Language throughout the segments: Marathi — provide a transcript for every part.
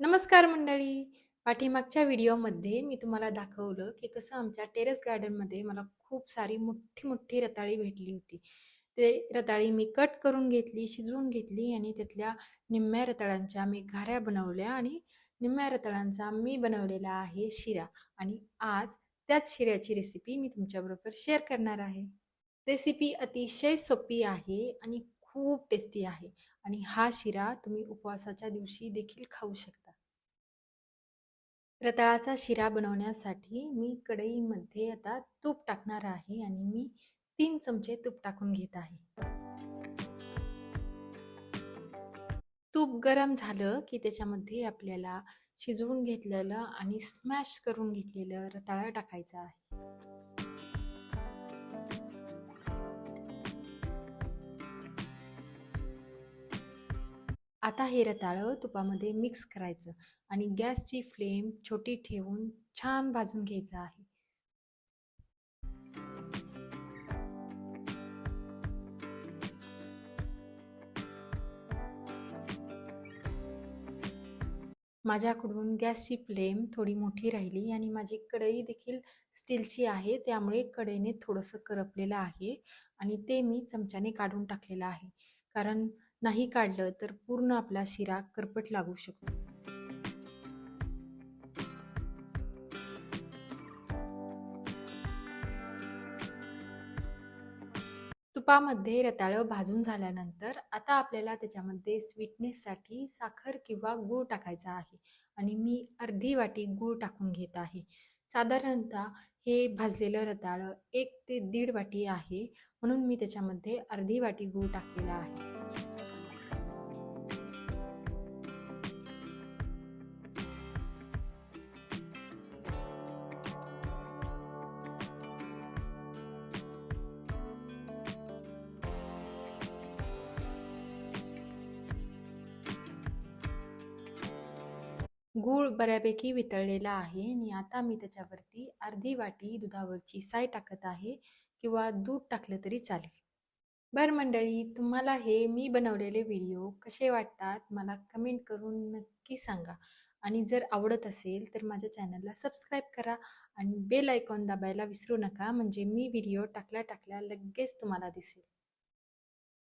नमस्कार मंडळी. पाठीमागच्या व्हिडिओमध्ये मी तुम्हाला दाखवलं, की कसं आमच्या टेरेस गार्डनमध्ये मला खूप सारी मोठी-मोठी रताळी भेटली होती. ते रताळी मी कट करून घेतली, शिजवून घेतली आणि त्यातल्या निम्म्या रताळ्यांच्या मी घाऱ्या बनवल्या आणि निम्म्या रताळ्यांचा मी बनवलेला आहे शिरा आणि आज त्याच शिऱ्याची रेसिपी मी तुमच्याबरोबर शेअर करणार आहे. रेसिपी अतिशय सोपी आहे आणि खूप टेस्टी आहे आणि हा शिरा तुम्ही उपवासाच्या दिवशी देखील खाऊ शकता. रताळाचा शिरा बनवण्यासाठी मी कढईमध्ये आता तूप टाकणार आहे आणि मी तीन चमचे तूप टाकून घेत आहे. तूप गरम झालं की त्याच्यामध्ये आपल्याला शिजवून घेतलेलं आणि स्मॅश करून घेतलेलं रताळं टाकायचं आहे. आता हे रताळं तुपामध्ये मिक्स करायचं आणि गॅसची फ्लेम छोटी ठेवून छान भाजून घ्यायचं आहे. माझ्याकडून गॅसची फ्लेम थोडी मोठी राहिली आणि माझी कढई देखील स्टीलची आहे त्यामुळे कढईने थोडंसं करपलेलं आहे आणि ते मी चमच्याने काढून टाकलेलं आहे. कारण नाही काढलं तर पूर्ण आपला शिरा करपट लागू शकतो. तुपामध्ये रताळं भाजून झाल्यानंतर आता आपल्याला त्याच्यामध्ये स्वीटनेससाठी साखर किंवा गूळ टाकायचा आहे आणि मी अर्धी वाटी गूळ टाकून घेत आहे. साधारणतः हे भाजलेलं रताळं एक ते दीड वाटी आहे म्हणून मी त्याच्यामध्ये अर्धी वाटी गूळ टाकलेला आहे. गूळ बऱ्यापैकी वितळलेला आहे आणि आता मी त्याच्यावरती अर्धी वाटी दुधावरची साय टाकत आहे किंवा दूध टाकलं तरी चालेल. बरं मंडळी तुम्हाला हे मी बनवलेले व्हिडिओ कसे वाटतात मला कमेंट करून नक्की सांगा. आणि जर आवडत असेल तर माझ्या चॅनलला सबस्क्राईब करा आणि बेल आयकॉन दाबायला विसरू नका म्हणजे मी व्हिडिओ टाकल्या टाकल्या लगेच तुम्हाला दिसेल.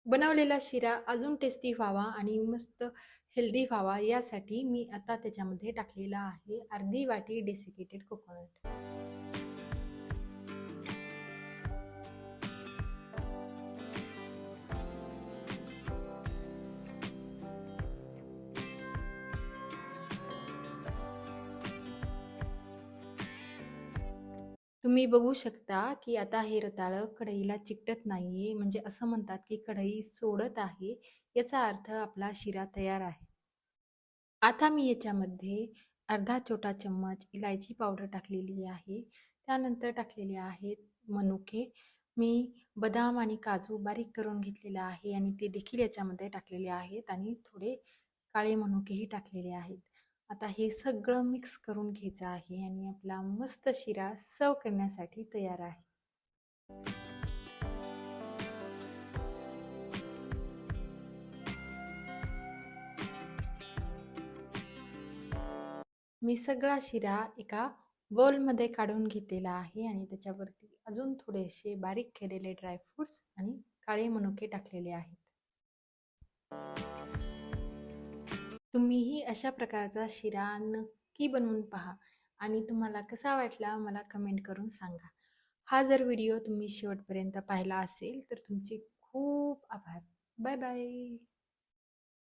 बनवलेला शिरा अजून टेस्टी व्हावा आणि मस्त हेल्दी व्हावा यासाठी मी आता त्याच्यामध्ये टाकलेला आहे अर्धी वाटी डेसिकेटेड कोकोनट तुम्ही बघू शकता की आता हे रताळं कढईला चिकटत नाहीये. म्हणजे असं म्हणतात की कढई सोडत आहे याचा अर्थ आपला शिरा तयार आहे. आता मी याच्यामध्ये अर्धा छोटा चम्मच इलायची पावडर टाकलेली आहे. त्यानंतर टाकलेले आहेत मनुके. मी बदाम आणि काजू बारीक करून घेतलेला आहे आणि ते देखील याच्यामध्ये टाकलेले आहेत आणि थोडे काळे मनुकेही टाकलेले आहेत. आता हे सगळं मिक्स करून घ्यायचं आहे आणि आपला मस्त शिरा सर्व करण्यासाठी तयार आहे. मी सगळा शिरा एका बोलमध्ये काढून घेतलेला आहे आणि त्याच्यावरती अजून थोडेसे बारीक केलेले ड्रायफ्रूट्स आणि काळे मनुके टाकलेले आहेत. तुम्हीही अशा प्रकारचा शिरा नक्की बनवून पहा आणि तुम्हाला कसा वाटला मला कमेंट करून सांगा. हा जर व्हिडिओ तुम्ही शेवटपर्यंत पाहिला असेल तर तुमचे खूप आभार. Bye bye